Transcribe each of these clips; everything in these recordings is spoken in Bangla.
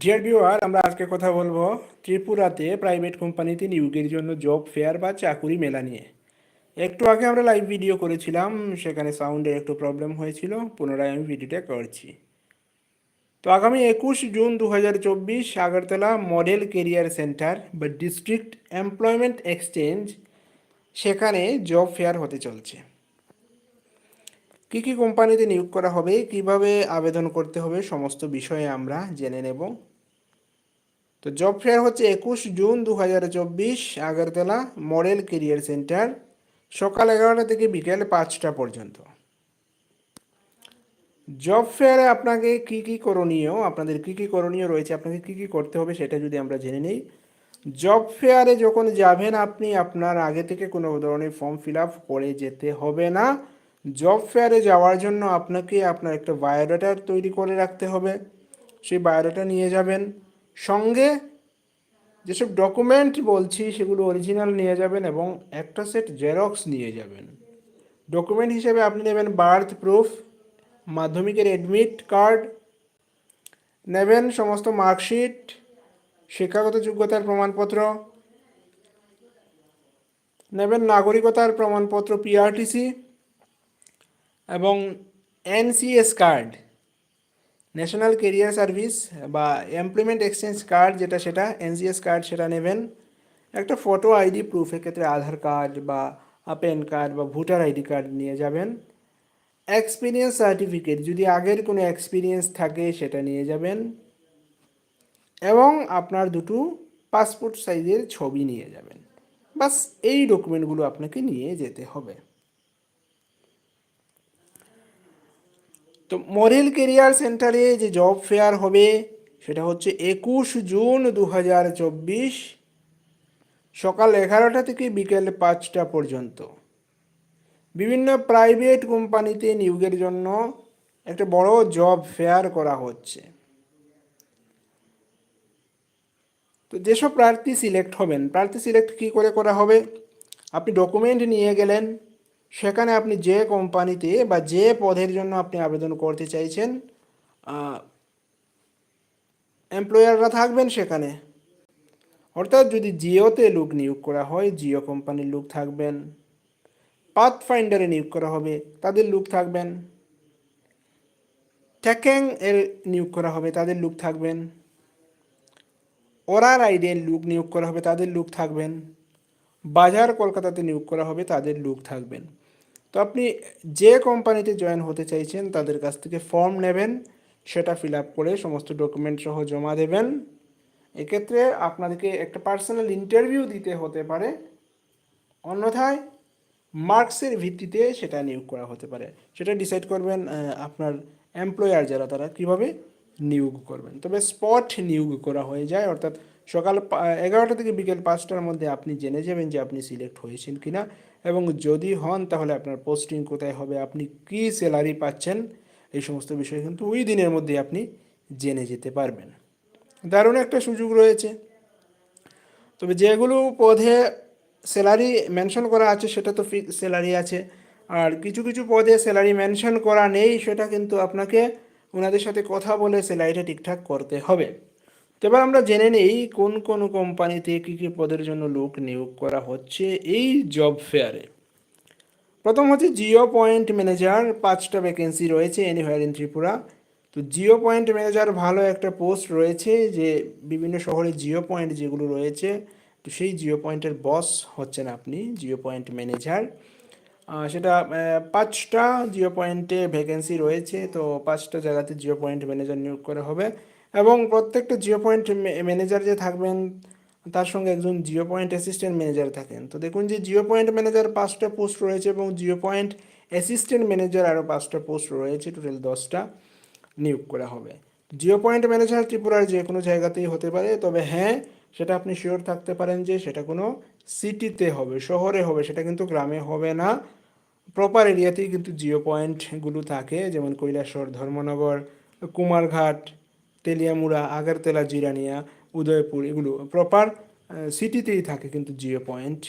ডিয়ার ভিউয়ার আমরা আজকে কথা বলব ত্রিপুরাতে প্রাইভেট কোম্পানিতে নিয়োগের জন্য জব ফেয়ার বা চাকুরি মেলা নিয়ে। একটু আগে আমরা লাইভ ভিডিও করেছিলাম, সেখানে সাউন্ডের একটু প্রবলেম হয়েছিল, পুনরায় আমি ভিডিওটা করছি। তো আগামী একুশ জুন দু হাজার চব্বিশ, আগরতলা মডেল কেরিয়ার সেন্টার বা ডিস্ট্রিক্ট এমপ্লয়মেন্ট এক্সচেঞ্জ সেখানে জব ফেয়ার হতে চলছে। কী কী কোম্পানিতে নিয়োগ করা হবে, কীভাবে আবেদন করতে হবে, সমস্ত বিষয়ে আমরা জেনে নেব। তো জব ফেয়ার হচ্ছে একুশ জুন দু হাজার চব্বিশ, আগরতলা মডেল কেরিয়ার সেন্টার, সকাল এগারোটা থেকে বিকেল পাঁচটা পর্যন্ত। জব ফেয়ারে আপনাকে কি কি করণীয়, আপনাদের কি কি করণীয় রয়েছে, আপনাকে কি কি করতে হবে সেটা যদি আমরা জেনে নিই। জব ফেয়ারে যখন যাবেন আপনি, আপনার আগে থেকে কোনো ধরনের ফর্ম ফিল আপ করে যেতে হবে না। জব ফেয়ারে যাওয়ার জন্য আপনাকে আপনার একটা বায়োডাটা তৈরি করে রাখতে হবে। সেই বায়োডাটা নিয়ে যাবেন। সঙ্গে যেসব ডকুমেন্ট বলছি, সেগুলো অরিজিনাল নিয়ে যাবেন এবং একটা সেট জেরক্স নিয়ে যাবেন। ডকুমেন্ট হিসেবে আপনি নেবেন বার্থ প্রুফ মাধ্যমিকের অ্যাডমিট কার্ড নেবেন সমস্ত মার্কশিট শিক্ষাগত যোগ্যতার প্রমাণপত্র, নেবেন নাগরিকতার প্রমাণপত্র পিআরটিসি এবং NCS card, national career service বা এমপ্লয়মেন্ট এক্সচেঞ্জ কার্ড যেটা সেটা, এনসিএস কার্ড সেটা নেবেন। একটা ফটো আইডি প্রুফ এক্ষেত্রে আধার কার্ড বা প্যান কার্ড বা ভোটার আইডি কার্ড নিয়ে যাবেন। এক্সপিরিয়েন্স সার্টিফিকেট যদি আগের কোনো এক্সপিরিয়েন্স থাকে সেটা নিয়ে যাবেন। এবং আপনার দুটো পাসপোর্ট সাইজের ছবি নিয়ে যাবেন। বাস এই ডকুমেন্টগুলো আপনাকে নিয়ে যেতে হবে। তো মডেল কেরিয়ার সেন্টারে যে জব ফেয়ার হবে, সেটা হচ্ছে একুশ জুন দু হাজার চব্বিশ সকাল এগারোটা থেকে বিকেল পাঁচটা পর্যন্ত। বিভিন্ন প্রাইভেট কোম্পানিতে নিয়োগের জন্য একটা বড় জব ফেয়ার করা হচ্ছে। তো যেসব প্রার্থী সিলেক্ট হবেন, প্রার্থী সিলেক্ট কী করে করা হবে? আপনি ডকুমেন্ট নিয়ে গেলেন সেখানে আপনি যে কোম্পানিতে বা যে পদের জন্য আপনি আবেদন করতে চাইছেন এমপ্লয়াররা থাকবেন সেখানে। অর্থাৎ যদি জিওতে লোক নিয়োগ করা হয়, জিও কোম্পানির লোক থাকবেন। পাথ ফাইন্ডারে নিয়োগ করা হবে, তাদের লোক থাকবেন। ট্যাকেং এর নিয়োগ করা হবে, তাদের লোক থাকবেন। ওরার আইডের লোক নিয়োগ করা হবে, তাদের লোক থাকবেন। বাজার কলকাতাতে নিয়োগ করা হবে, তাদের লুক থাকবেন। তো আপনি যে কোম্পানিতে জয়েন হতে চাইছেন, তাদের কাছ থেকে ফর্ম নেবেন, সেটা ফিল আপ করে সমস্ত ডকুমেন্ট সহ জমা দেবেন। এক্ষেত্রে আপনাদেরকে একটা পার্সোনাল ইন্টারভিউ দিতে হতে পারে, অন্যথায় মার্কসের ভিত্তিতে সেটা নিয়োগ করা হতে পারে। সেটা ডিসাইড করবেন আপনার এমপ্লয়ার যারা, তারা কীভাবে? নিয়োগ করবেন। তবে স্পট নিয়োগ করা হয়ে যায়, অর্থাৎ সকাল এগারোটা থেকে বিকেল পাঁচটার মধ্যে আপনি জেনে যাবেন যে আপনি সিলেক্ট হয়েছেন কি না এবং যদি হন, তাহলে আপনার পোস্টিং কোথায় হবে, আপনি কী স্যালারি পাচ্ছেন, এই সমস্ত বিষয় কিন্তু ওই দিনের মধ্যে আপনি জেনে যেতে পারবেন। দারুণ একটা সুযোগ রয়েছে। তবে যেগুলো পদে স্যালারি মেনশন করা আছে, সেটা তো ফিক্স স্যালারি আছে। আর কিছু কিছু পদে স্যালারি মেনশন করা নেই, সেটা কিন্তু আপনাকে ওনাদের সাথে কথা বলে স্যালারিটা ঠিকঠাক করতে হবে। তো এবার আমরা জেনে নেই কোন কোন কোম্পানিতে কী কী পদের জন্য লোক নিয়োগ করা হচ্ছে এই জব ফেয়ারে। প্রথম হচ্ছে জিও পয়েন্ট ম্যানেজার, পাঁচটা ভ্যাকেন্সি রয়েছে এনিহোয়ার ইন ত্রিপুরা। তো জিও পয়েন্ট ম্যানেজার ভালো একটা পোস্ট রয়েছে যে বিভিন্ন শহরে জিও পয়েন্ট যেগুলো রয়েছে, তো সেই জিও পয়েন্টের বস হচ্ছেন আপনি, জিও পয়েন্ট ম্যানেজার। সেটা পাঁচটা জিও পয়েন্টে ভ্যাকেন্সি রয়েছে, তো পাঁচটা জায়গাতে জিও পয়েন্ট ম্যানেজার নিয়োগ করা হবে। এবং প্রত্যেকটা জিও পয়েন্ট ম্যানেজার যে থাকবেন, তার সঙ্গে একজন জিও পয়েন্ট অ্যাসিস্ট্যান্ট ম্যানেজার থাকেন। তো দেখুন যে জিও পয়েন্ট ম্যানেজার পাঁচটা পোস্ট রয়েছে এবং জিও পয়েন্ট অ্যাসিস্ট্যান্ট ম্যানেজার আরও পাঁচটা পোস্ট রয়েছে টোটাল দশটা নিয়োগ করা হবে। জিও পয়েন্ট ম্যানেজার ত্রিপুরার যে কোনো জায়গাতেই হতে পারে, তবে হ্যাঁ সেটা আপনি শিওর থাকতে পারেন যে সেটা কোনো সিটিতে হবে, শহরে হবে, সেটা কিন্তু গ্রামে হবে না। প্রপার এরিয়াতেই কিন্তু জিও পয়েন্টগুলো থাকে, যেমন কৈলাসর ধর্মনগর, কুমারঘাট, তেলিয়ামুড়া, আগারতলা, জিরানিয়া, উদয়পুর, এগুলো প্রপার সিটিতেই থাকে কিন্তু জিও পয়েন্ট।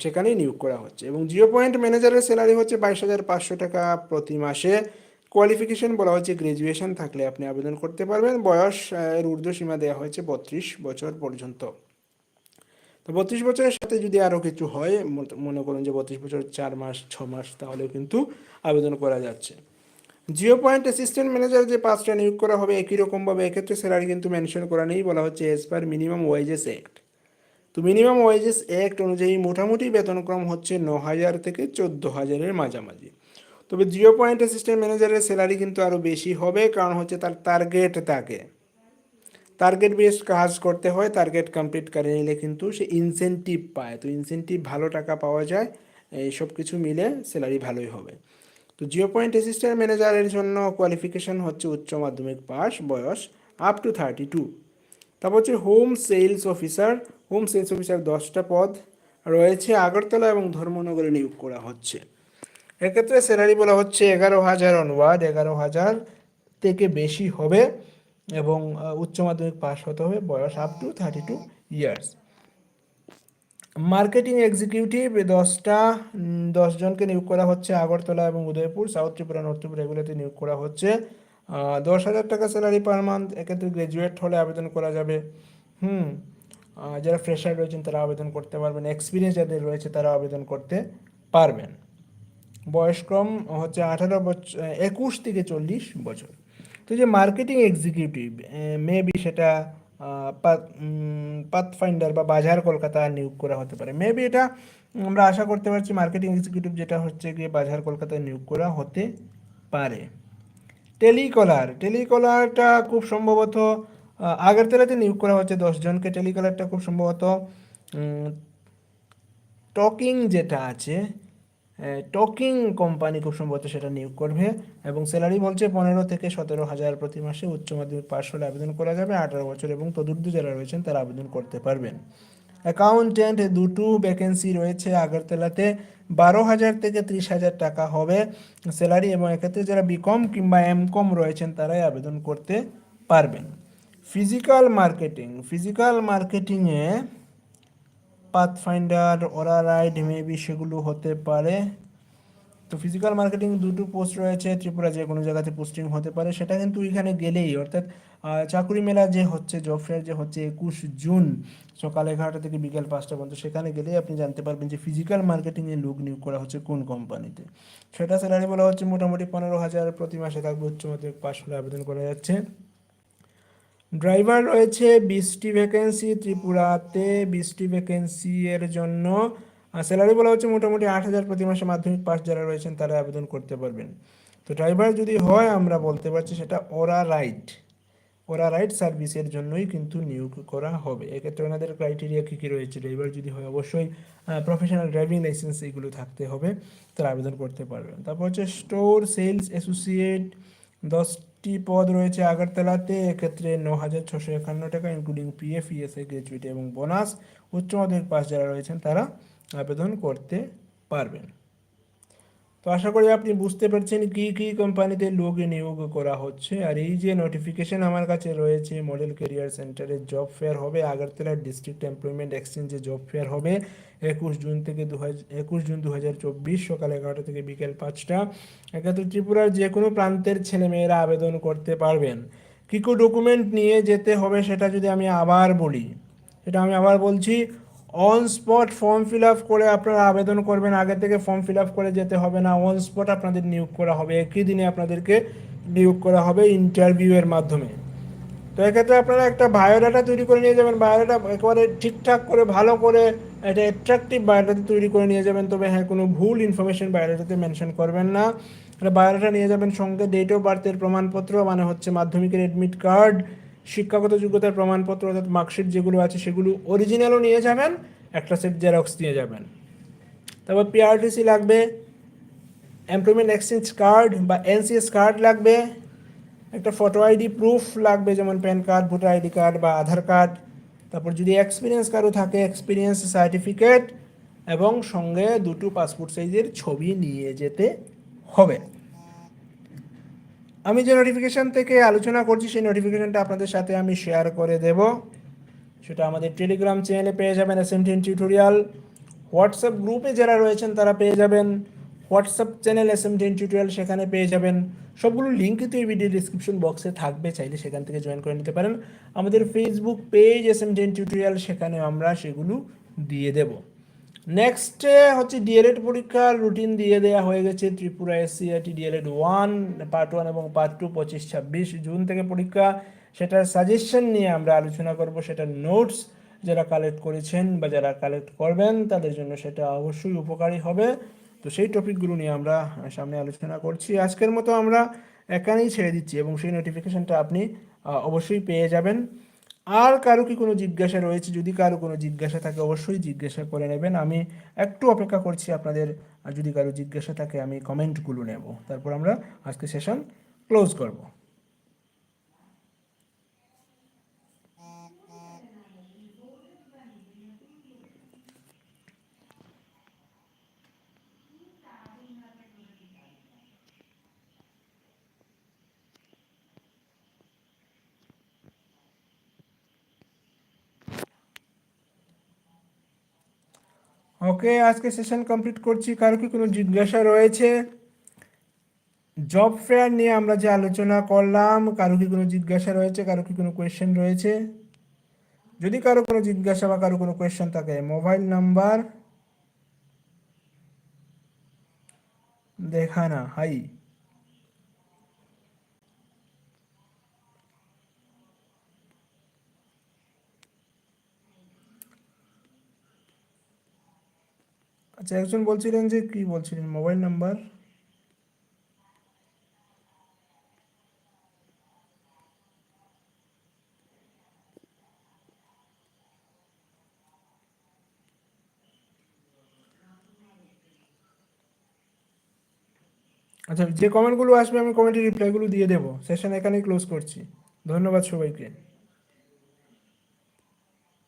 সেখানেই নিয়োগ করা হচ্ছে। এবং জিও পয়েন্ট ম্যানেজারের স্যালারি হচ্ছে বাইশ হাজার পাঁচশো টাকা প্রতি মাসে। কোয়ালিফিকেশন বলা হচ্ছে গ্র্যাজুয়েশন থাকলে আপনি আবেদন করতে পারবেন। বয়স এর ঊর্ধ্বসীমা দেওয়া হয়েছে বত্রিশ বছর পর্যন্ত। তো বত্রিশ বছরের সাথে যদি আরও কিছু হয় মনে করুন যে বত্রিশ বছর, চার মাস, ছ মাস তাহলেও কিন্তু আবেদন করা যাচ্ছে। জিও পয়েন্ট অ্যাসিস্ট্যান্ট ম্যানেজার যে পাঁচটা নিয়োগ করা হবে একই রকমভাবে এক্ষেত্রে স্যালারি কিন্তু মেনশন করা নেই, বলা হচ্ছে as per minimum wages act তো মিনিমাম ওয়েজেস অ্যাক্ট অনুযায়ী মোটামুটি বেতনক্রম হচ্ছে ন হাজার থেকে চোদ্দ হাজারের মাঝামাঝি। তবে জিও পয়েন্ট অ্যাসিস্ট্যান্ট ম্যানেজারের স্যালারি কিন্তু আরও বেশি হবে, কারণ হচ্ছে তার টার্গেট থাকে টার্গেট বেসড কাজ করতে হয় টার্গেট কমপ্লিট করে নিলে কিন্তু সে ইনসেনটিভ পায়। তো ইনসেনটিভ ভালো টাকা পাওয়া যায়, এই সব কিছু মিলে স্যালারি ভালোই হবে। তো জিও পয়েন্ট অ্যাসিস্ট্যান্ট ম্যানেজারের জন্য কোয়ালিফিকেশন হচ্ছে উচ্চ মাধ্যমিক পাস বয়স আপ টু থার্টি টু তারপর হচ্ছে home sales officer home sales officer দশটা পদ রয়েছে আগরতলা এবং ধর্মনগরে নিয়োগ করা হচ্ছে। এক্ষেত্রে স্যালারি বলা হচ্ছে এগারো হাজার অনওয়ার্ড এগারো হাজার থেকে বেশি হবে। এবং উচ্চ মাধ্যমিক পাস হতে হবে, বয়স up to thirty two years marketing executive দশটা দশজনকে নিয়োগ করা হচ্ছে আগরতলা এবং উদয়পুর সাউথ ত্রিপুরা নর্থ ত্রিপুরা, এগুলোতে নিয়োগ করা হচ্ছে। দশ হাজার টাকা স্যালারি পার মান্থ এক্ষেত্রে গ্র্যাজুয়েট হলে আবেদন করা যাবে। হুম যারা ফ্রেশার রয়েছেন তারা আবেদন করতে পারবেন এক্সপিরিয়েন্স যাদের রয়েছে তারা আবেদন করতে পারবেন। বয়সক্রম হচ্ছে আঠারো বছর একুশ থেকে চল্লিশ বছর। তো যে মার্কেটিং এক্সিকিউটিভ মেবি সেটা পাথ ফাইন্ডার বা বাজার কলকাতা নিয়োগ করা হতে পারে। মেবি এটা আমরা আশা করতে পারছি মার্কেটিং এক্সিকিউটিভ যেটা হচ্ছে গিয়ে বাজার কলকাতায় নিয়োগ করা হতে পারে। টেলিকলার টেলিকলারটা খুব সম্ভবত আগরতলাতে নিয়োগ করা হচ্ছে দশজনকে টেলিকলারটা খুব সম্ভবত টকিং যেটা আছে টকিং কোম্পানি খুব সম্ভবত সেটা নিয়োগ করবে এবং স্যালারি বলছে পনেরো থেকে সতেরো হাজার প্রতি মাসে উচ্চ মাধ্যমিক পাশ হলে আবেদন করা যাবে। আঠারো বছর এবং তদুর্ধ যারা রয়েছেন তারা আবেদন করতে পারবেন। অ্যাকাউন্টেন্ট দুটো ভ্যাকেন্সি রয়েছে আগরতলাতে। বারো হাজার থেকে ত্রিশ হাজার টাকা হবে স্যালারি এবং এক্ষেত্রে যারা বিকম কিংবা এম কম রয়েছেন তারাই আবেদন করতে পারবেন। ফিজিক্যাল মার্কেটিং, ফিজিক্যাল মার্কেটিংয়ে পাথফাইন্ডার ওরা রাইড মেবি সেগুলো হতে পারে। তো ফিজিক্যাল মার্কেটিং দুটো পোস্ট রয়েছে, ত্রিপুরা যে কোনো জায়গাতে পোস্টিং হতে পারে। সেটা কিন্তু এখানে গেলেই, অর্থাৎ চাকুরি মেলা যে হচ্ছে জব ফেয়ার যে হচ্ছে একুশ জুন, সকাল এগারোটা থেকে বিকেল পাঁচটা পর্যন্ত, সেখানে গেলেই আপনি জানতে পারবেন যে ফিজিক্যাল মার্কেটিংয়ে লোক নিয়োগ করা হচ্ছে কোন কোম্পানিতে সেটা স্যালারি বলা হচ্ছে মোটামুটি পনেরো হাজার প্রতি মাসে থাকবে উচ্চ মাধ্যমিক পাশ হলে আবেদন করা যাচ্ছে। ড্রাইভার রয়েছে বিশটি ভ্যাকেন্সি ত্রিপুরাতে বিশটি ভ্যাকেন্সি এর জন্য। স্যালারি বলা হচ্ছে মোটামুটি আট হাজার প্রতি মাসে মাধ্যমিক পাস যারা রয়েছেন তারা আবেদন করতে পারবেন। তো ড্রাইভার যদি হয়, আমরা বলতে পারছি সেটা ওরা রাইট। ওরা রাইট সার্ভিসের জন্যই কিন্তু নিয়োগ করা হবে। এক্ষেত্রে ওনাদের ক্রাইটেরিয়া কী কী রয়েছে? ড্রাইভার যদি হয়, অবশ্যই প্রফেশনাল ড্রাইভিং লাইসেন্স এগুলো থাকতে হবে, তারা আবেদন করতে পারবেন। তারপর হচ্ছে স্টোর সেলস অ্যাসোসিয়েট দশটি পদ রয়েছে আগরতলাতে, এক্ষেত্রে ন হাজার ছশো একান্ন টাকা ইনক্লুডিং পিএফ ইএসএ গ্র্যাজুয়েট এবং বোনাস উচ্চ মাধ্যমিক পাস যারা রয়েছেন, তারা আবেদন করতে পারবেন। তো আশা করি আপনি বুঝতে পারছেন কি কি কোম্পানিতে লোক নিয়োগ করা হচ্ছে। আর এই যে নোটিফিকেশন আমার কাছে রয়েছে মডেল কেরিয়ার সেন্টারে জব ফেয়ার হবে। আগরতলা ডিস্ট্রিক্ট এমপ্লয়মেন্ট এক্সচেঞ্জে জব ফেয়ার হবে। একুশ জুন থেকে দু হাজার একুশ জুন দু হাজার চব্বিশ সকাল এগারোটা থেকে বিকেল পাঁচটা। এক্ষেত্রে ত্রিপুরার যে কোনো প্রান্তের ছেলেমেয়েরা আবেদন করতে পারবেন। কী কী ডকুমেন্ট নিয়ে যেতে হবে সেটা যদি আমি আবার বলি, সেটা আমি আবার বলছি। On spot form fill up করে আপনারা আবেদন করবেন। আগে থেকে ফর্ম ফিল আপ করে যেতে হবে না। অন স্পট আপনাদের নিয়োগ করা হবে। একই দিনে আপনাদেরকে নিয়োগ করা হবে ইন্টারভিউ এর মাধ্যমে। তো এক্ষেত্রে আপনারা একটা বায়োডাটা তৈরি করে নিয়ে যাবেন। বায়োডাটা একেবারে ঠিকঠাক করে, ভালো করে, একটা অ্যাট্রাকটিভ বায়োডাটা তৈরি করে নিয়ে যাবেন। তবে হ্যাঁ কোনো ভুল ইনফরমেশন বায়োডাটাতে মেনশন করবেন না। বায়োডাটা নিয়ে যাবেন সঙ্গে ডেট অফ বার্থের প্রমাণপত্র মানে হচ্ছে মাধ্যমিকের এডমিট কার্ড শিক্ষাগত যোগ্যতার প্রমাণপত্র অর্থাৎ মার্কশিট যেগুলো আছে সেগুলো অরিজিনালও নিয়ে যাবেন, একটা সেট জেরক্স নিয়ে যাবেন। তারপর পিআরটিসি লাগবে এমপ্লয়মেন্ট এক্সচেঞ্জ কার্ড বা এনসিএস কার্ড লাগবে, একটা ফটো আইডি প্রুফ লাগবে, যেমন PAN card voter ID card বা আধার কার্ড তারপর যদি এক্সপিরিয়েন্স কারও থাকে এক্সপিরিয়েন্স সার্টিফিকেট এবং সঙ্গে দুটো পাসপোর্ট সাইজের ছবি নিয়ে যেতে হবে। আমি যে নোটিফিকেশান থেকে আলোচনা করছি, সেই নোটিফিকেশানটা আপনাদের সাথে আমি শেয়ার করে দেব। সেটা আমাদের টেলিগ্রাম চ্যানেলে পেয়ে যাবেন এস এম টিউটোরিয়াল হোয়াটসঅ্যাপ গ্রুপে যারা রয়েছেন, তারা পেয়ে যাবেন। WhatsApp channel S M ten tutorial সেখানে পেয়ে যাবেন। সবগুলো লিঙ্ক কিন্তু এই ভিডিও ডিসক্রিপশন বক্সে থাকবে, চাইলে সেখান থেকে জয়েন করে নিতে পারেন। আমাদের Facebook page S M ten tutorial সেখানে আমরা সেগুলো দিয়ে দেব। নেক্সটে হচ্ছে ডিএলএড পরীক্ষার রুটিন দিয়ে দেওয়া হয়ে গেছে Tripura SCIT DElEd one part one এবং পার্ট টু পঁচিশ, ছাব্বিশ জুন থেকে পরীক্ষা। সেটার সাজেশন নিয়ে আমরা আলোচনা করব, সেটার নোটস যারা কালেক্ট করেছেন বা যারা কালেক্ট করবেন, তাদের জন্য সেটা অবশ্যই উপকারী হবে। তো সেই টপিকগুলো নিয়ে আমরা সামনে আলোচনা করছি। আজকের মতো আমরা এখানেই ছেড়ে দিচ্ছি এবং সেই নোটিফিকেশনটা আপনি অবশ্যই পেয়ে যাবেন। আর কারও কি কোনো জিজ্ঞাসা রয়েছে? যদি কারও কোনো জিজ্ঞাসা থাকে, অবশ্যই জিজ্ঞাসা করে নেবেন। আমি একটু অপেক্ষা করছি আপনাদের যদি কারও জিজ্ঞাসা থাকে, আমি কমেন্টগুলো নেব। তারপর আমরা আজকে সেশন ক্লোজ করব। ওকে আজকে সেশন কমপ্লিট করছি। কারও কি কোনো জিজ্ঞাসা রয়েছে? জব ফেয়ার নিয়ে আমরা যে আলোচনা করলাম, কারও কি কোনো জিজ্ঞাসা রয়েছে? কারও কি কোনো কোয়েশ্চেন রয়েছে? যদি কারও কোনো জিজ্ঞাসা বা কারও কোনো কোয়েশ্চেন থাকে মোবাইল নাম্বার দেখানা হাই আচ্ছা একজন বলছিলেন যে কি বলছিলেন? Mobile number? আচ্ছা যে কমেন্টগুলো আসবে, আমি কমেন্টের রিপ্লাইগুলো দিয়ে দেবো। সেশন এখানেই ক্লোজ করছি। ধন্যবাদ সবাইকে।